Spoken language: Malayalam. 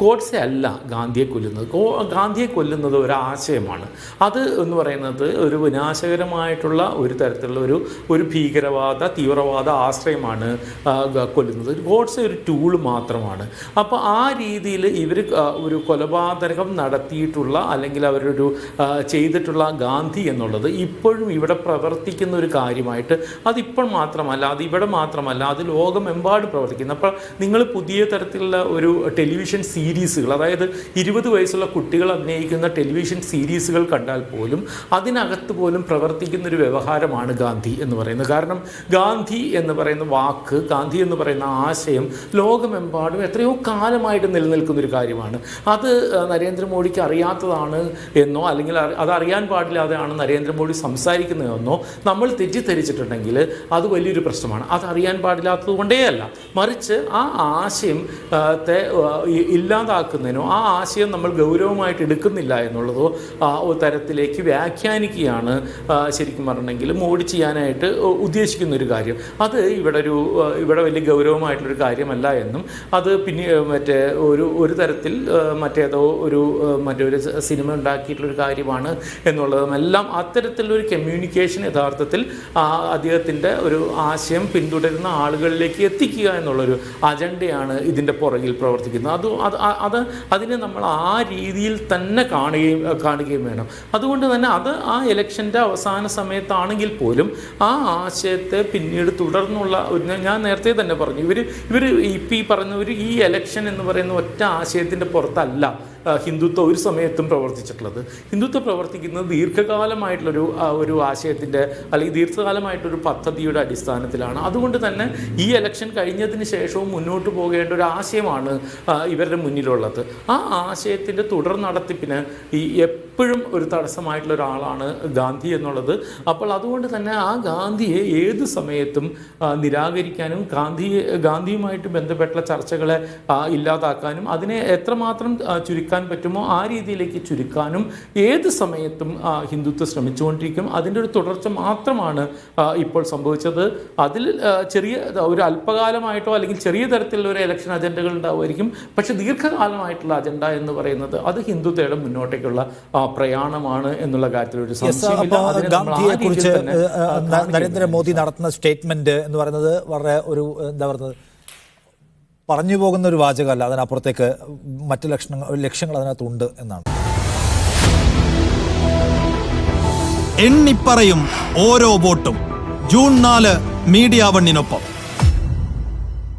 ഗോഡ്സെ അല്ല ഗാന്ധിയെ കൊല്ലുന്നത്. ഗാന്ധിയെ കൊല്ലുന്നത് ഒരു ആശയമാണ് അത് എന്ന് പറയുന്നത് ഒരു വിനാശകരമായിട്ടുള്ള ഒരു തരത്തിലുള്ള ഒരു ഒരു ഭീകരവാദ തീവ്രവാദ ആശ്രയമാണ് കൊല്ലുന്നത്. ഗോഡ്സെ ഒരു ടൂൾ മാത്രമാണ്. അപ്പോൾ ആ രീതിയിൽ ഇവർ ഒരു കൊലപാതകം നടത്തിയിട്ടുള്ള അല്ലെങ്കിൽ അവരൊരു ചെയ്തിട്ടുള്ള ഗാന്ധി എന്നുള്ളത് ഇപ്പോഴും ഇവിടെ പ്രവർത്തിക്കുന്ന ഒരു കാര്യമായിട്ട് അതിപ്പോൾ മാത്രമല്ല അത് ഇവിടെ മാത്രമല്ല അത് ലോകമെമ്പാടും പ്രവർത്തിക്കുന്നു. അപ്പോൾ നിങ്ങൾ പുതിയ തരത്തിലുള്ള ഒരു ടെലിവിഷൻ സീരീസുകൾ അതായത് ഇരുപത് വയസ്സുള്ള കുട്ടികൾ അഭിനയിക്കുന്ന ടെലിവിഷൻ സീരീസുകൾ കണ്ടാൽ പോലും അതിനകത്ത് പോലും പ്രവർത്തിക്കുന്ന ഒരു വ്യവഹാരമാണ് ഗാന്ധി എന്ന് പറയുന്നത്. കാരണം ഗാന്ധി എന്ന് പറയുന്ന വാക്ക് ഗാന്ധി എന്ന് പറയുന്ന ആശയം ലോകമെമ്പാടും എത്രയോ കാലമായിട്ട് നിലനിൽക്കുന്ന ഒരു കാര്യമാണ്. അത് നരേന്ദ്രമോദിക്ക് അറിയാത്തതാണ് എന്നോ അല്ലെങ്കിൽ അതറിയാൻ പാടില്ലാതെയാണ് നരേന്ദ്രമോദി സംസാരിക്കുന്നതെന്നോ നമ്മൾ തെറ്റിദ്ധരിച്ചിട്ടുണ്ടെങ്കിൽ അത് വലിയൊരു പ്രശ്നമാണ്. അത് അറിയാൻ പാടില്ലാത്തത് കൊണ്ടേ അല്ല മറിച്ച് ആ ആശയം ആ, ത്തെ ആ, ഇ- ഇല്ലാതാക്കുന്നതിനോ ആ ആശയം നമ്മൾ ഗൗരവമായിട്ട് എടുക്കുന്നില്ല എന്നുള്ളതോ ആ, തരത്തിലേക്ക് വ്യാഖ്യാനിക്കുകയാണ് ശരിക്കും പറഞ്ഞെങ്കിൽ മോഡി ചെയ്യാനായിട്ട് ഉദ്ദേശിക്കുന്ന ഒരു കാര്യം. അത് ഇവിടെ ഒരു ഇവിടെ വലിയ ഗൗരവമായിട്ടുള്ളൊരു കാര്യമല്ല എന്നും അത് പിന്നെ മറ്റേ ഒരു ഒരു തരത്തിൽ മറ്റേതോ ഒരു മറ്റൊരു സിനിമ ഉണ്ടാക്കിയിട്ടുള്ളൊരു കാര്യമാണ് എന്നുള്ളതും എല്ലാം അത്തരത്തിലൊരു കമ്മ്യൂണിക്കേഷൻ യഥാർത്ഥത്തിൽ അദ്ദേഹത്തിന്റെ ഒരു ആശയം പിന്തുടരുന്ന ആളുകളിലേക്ക് എത്തിക്കുക എന്നുള്ളൊരു അജണ്ടയാണ് ഇതിന്റെ പുറകിൽ പ്രവർത്തിക്കുന്നത്. അത് അത് അത് അതിനെ നമ്മൾ ആ രീതിയിൽ തന്നെ കാണുകയും കാണുകയും വേണം. അതുകൊണ്ട് തന്നെ അത് ആ ഇലക്ഷന്റെ അവസാന സമയത്താണെങ്കിൽ പോലും ആ ആശയത്തെ പിന്നീട് തുടർന്നുള്ള ഒരു ഞാൻ- നേരത്തെ തന്നെ പറഞ്ഞു. ഇവർ ഇവർ ഇപ്പം ഈ പറഞ്ഞവർ ഈ എലക്ഷൻ എന്ന് പറയുന്ന ഒറ്റ ആശയത്തിന്റെ പുറത്തല്ല. ഹിന്ദുത്വം ഒരു സമയത്തും പ്രവർത്തിച്ചിട്ടുള്ളത്. ഹിന്ദുത്വം പ്രവർത്തിക്കുന്നത് ദീർഘകാലമായിട്ടുള്ളൊരു ഒരു ആശയത്തിന്റെ അല്ലെങ്കിൽ ദീർഘകാലമായിട്ടൊരു പദ്ധതിയുടെ അടിസ്ഥാനത്തിലാണ്. അതുകൊണ്ട് തന്നെ ഈ എലക്ഷൻ കഴിഞ്ഞതിന് ശേഷവും മുന്നോട്ട് പോകേണ്ട ഒരു ആശയമാണ് ഇവരുടെ മുന്നിലുള്ളത്. ആ ആശയത്തിന്റെ തുടർ നടത്തിപ്പിന് ഈ എപ്പോഴും ഒരു തടസ്സമായിട്ടുള്ള ഒരാളാണ് ഗാന്ധി എന്നുള്ളത്. അപ്പോൾ അതുകൊണ്ട് തന്നെ ആ ഗാന്ധിയെ ഏത് സമയത്തും നിരാകരിക്കാനും ഗാന്ധി ഗാന്ധിയുമായിട്ട് ബന്ധപ്പെട്ട ചർച്ചകളെ ഇല്ലാതാക്കാനും അതിനെ എത്രമാത്രം ആ, ചുരുക്കാൻ പറ്റുമോ? ആ രീതിയിലേക്ക് ചുരുക്കാനും ഏത് സമയത്തും ഹിന്ദുത്വ ശ്രമിച്ചുകൊണ്ടിരിക്കും. അതിന്റെ ഒരു തുടർച്ച മാത്രമാണ് ഇപ്പോൾ സംഭവിച്ചത്. അതിൽ ചെറിയ ഒരു അല്പകാലമായിട്ടോ അല്ലെങ്കിൽ ചെറിയ തരത്തിലുള്ള ഒരു ഇലക്ഷൻ അജണ്ടകൾ ഉണ്ടാവുമായിരിക്കും. പക്ഷെ ദീർഘകാലമായിട്ടുള്ള അജണ്ട എന്ന് പറയുന്നത് അത് ഹിന്ദുത്വയുടെ മുന്നോട്ടേക്കുള്ള പ്രയാണമാണ് എന്നുള്ള കാര്യത്തിൽ ഒരു സംശയമില്ല. നരേന്ദ്രമോദി നടത്തുന്ന സ്റ്റേറ്റ്മെന്റ് എന്ന് പറയുന്നത് വളരെ ഒരു എന്താ പറയുന്നത് പറഞ്ഞു പോകുന്ന ഒരു വാചകമല്ല അതിനപ്പുറത്തേക്ക് മറ്റ് ലക്ഷണങ്ങൾ ലക്ഷ്യങ്ങൾ അതിനകത്തുണ്ട് എന്നാണ്. എണ്ണിപ്പറയും ഓരോ വോട്ടും. ജൂൺ നാല് മീഡിയ വണ്ണിനൊപ്പം.